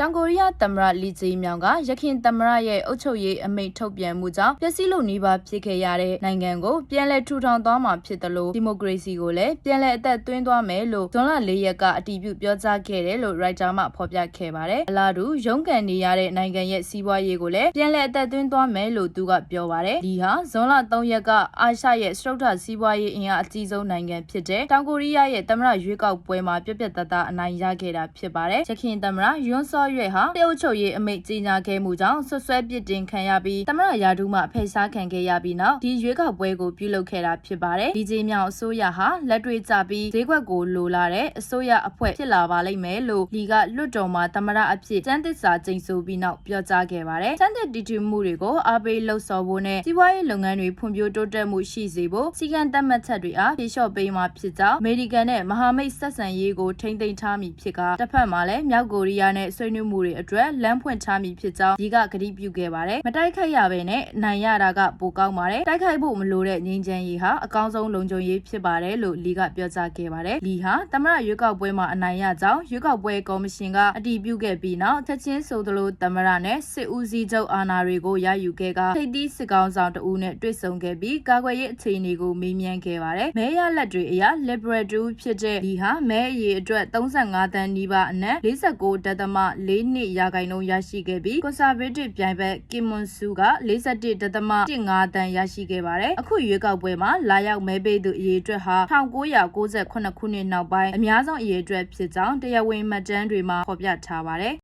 တောင်ကိုရီးယားသမ္မတလီဂျီမြောင်ကရခိုင်သမ္မတရဲ့အုပ်ချုပ်ရေးအမိန့်ထုတ်ပြန်မှုကြောင့်ပျက်စီးလို့နှီးပါဖြစ်ခဲ့ရတဲ့နိုင်ငံကိုပြန်လည်ထူထောင်သွားမှာဖြစ်တယ်လို့ဒီမိုကရေစီကိုလည်းပြန်လည်အသက်သွင်းသွားမယ်လို့ဇွန်လ၄ရက်ကအတည်ပြုပြောကြားခဲ့တယ်လို့ရိုက်တာမှဖော်ပြခဲ့ပါတယ်။အလားတူရုန်းကန်နေရတဲ့နိုင်ငံရဲ့စီးပွားရေးကိုလည်းပြန်လည်အသက်သွင်းသွားမယ်လို့သူကပြောပါတယ်။ဒီဟာဇွန်လ၃ရက်ကအာရှရဲ့စတုတ္ထစီးပွားရေးအင်အားအကြီးဆုံးနိုင်ငံဖြစ်တဲ့တောင်ကိုရီးယားရဲ့သမ္မတရွေးကောက်ပွဲမှာပြက်ပြက်သားသားအနိုင်ရခဲ့တာဖြစ်ပါတယ်။ရခိုင်သမ္မတယွန်းစောရွေဟာတရုတ်ချုပ်ရေးအမိန့်ကြီးညာခဲ့မှုကြောင့်ဆွဆွဲပြစ်တင်ခံရပြီးသမ္မတရာထူးမှဖယ်ရှားခံခဲ့ရပြီးနောက်ဒီရွေးကောက်ပွဲကိုပြုလုပ်ခဲ့တာဖြစ်ပါတယ်။ဒီကြေမြောင်အစိုးရဟာလက်တွေ့ကျပြီးဈေးကွက်ကိုလိုလာတဲ့အစိုးရအဖွဲ့ဖြစ်လာပါလိမ့်မယ်လို့လီကလွတ်တော်မှာသမ္မတအဖြစ်စံသစ္စာကျိန်ဆိုပြီးနောက်ပြောကြားခဲ့ပါတယ်။စံသစ်တီထွမှုတွေကိုအားပေးလှုပ်ဆော်ဖို့နဲ့စီးပွားရေးလုပ်ငန်းတွေဖွံ့ဖြိုးတိုးတက်မှုရှိစေဖို့စီကံသတ်မှတ်ချက်တွေအားဖြေလျှော့ပေးမှာဖြစ်ကြောင်းအမေရိကန်နဲ့မဟာမိတ်ဆက်ဆံရေးကိုထိမ့်သိမ်းထားမည်ဖြစ်ကတစ်ဖက်မှာလည်းမြောက်ကိုရီးယားနဲ့ဆွေးနွေးမှုတွေအတွက်လမ်းဖွင့်ချမည်ဖြစ်ကြောင်းဒီကကတိပြုခဲ့ပါတယ်။မတိုက်ခိုက်ရဘဲနဲ့နိုင်ရတာကပိုကောင်းပါတယ်။တိုက်ခိုက်ဖို့မလိုတဲ့ငြိမ်းချမ်းရေးဟာအကောင်းဆုံးလုံခြုံရေးဖြစ်ပါတယ်လို့လီကပြောကြားခဲ့ပါတယ်။လီဟာသမရရွေးကောက်ပွဲမှာအနိုင်ရကြောင်းရွေးကောက်ပွဲကော်မရှင်ကအတည်ပြုခဲ့ပြီးနောက်ချက်ချင်းဆိုသလိုသမရနဲ့စစ်ဦးစီးချုပ်အာဏာတွေကိုရယူခဲ့ကထိပ်သီးစစ်ကောင်ဆောင်တဦးနဲ့တွေ့ဆုံခဲ့ပြီးကာကွယ်ရေးအခြေအနေကိုမေးမြန်းခဲ့ပါတယ်။မဲရလက်တွေအရ Liberal 2ဖြစ်တဲ့လီဟာမဲအရေအတွက်35တန်းနီးပါးအနက်49.4 4.4ရာခိုင်နှုန်းရရှိခဲ့ပြီး Conservative ပြိုင်ဘက်ကင်မွန်ဆူက41.15တန်ရရှိခဲ့ပါတယ်။အခုရွေးကောက်ပွဲမှာလာရောက်မဲပေးသူအရေအတွက်ဟာ1998ခုနှစ်နောက်ပိုင်းအများဆုံးအရေအတွက်ဖြစ်ကြောင်းတရားဝင်မှတ်တမ်းတွေမှာဖော်ပြထားပါတယ်။